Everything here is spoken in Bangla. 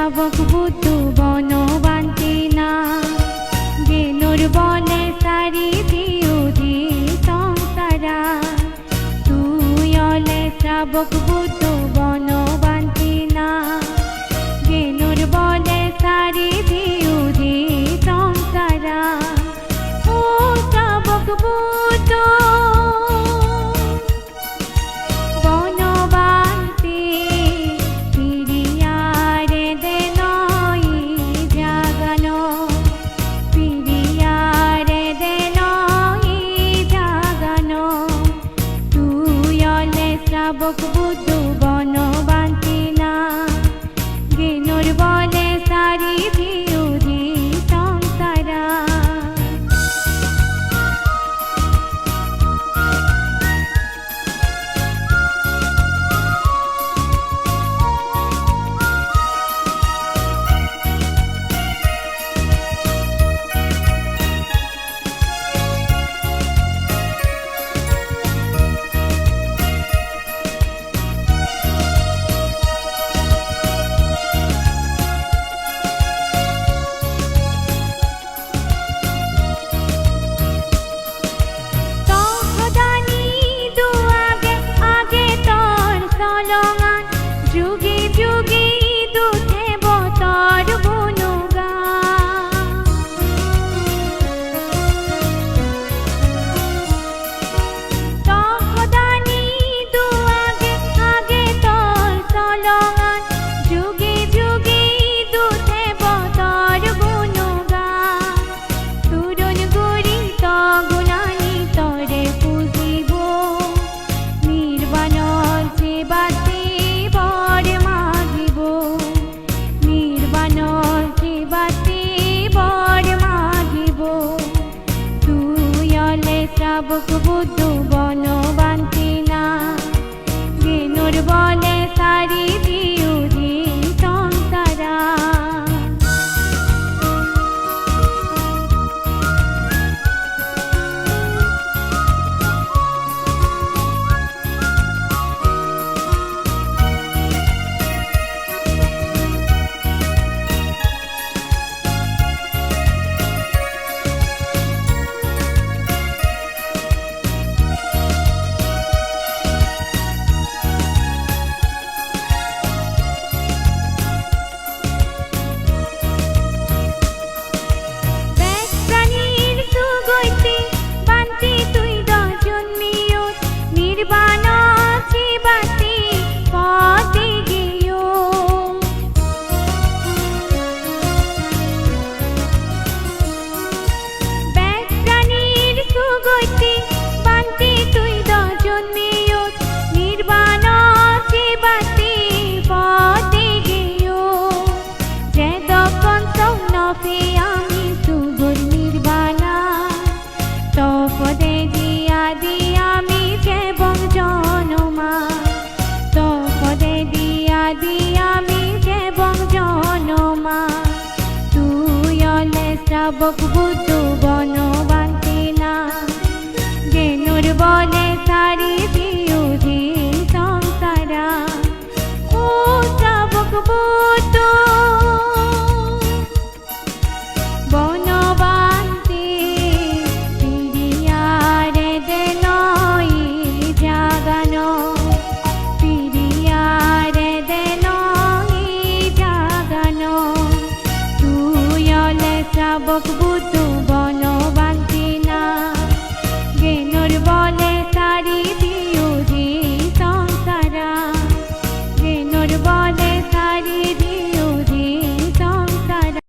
শাবক বুতু বন বান্তি না গেনুর বনে সারি দিও দি সংসারা। তুই অলে শাবক বুতু বন বান্তি না গেনুর বনে সারি দিও দি সংসারা। ও শাবক বুতু বকবো যোগ বধু বনবান্তিনা গেনুর বনে যুবক বধু বনবান্তি না গেনুর বনে সারি বকবু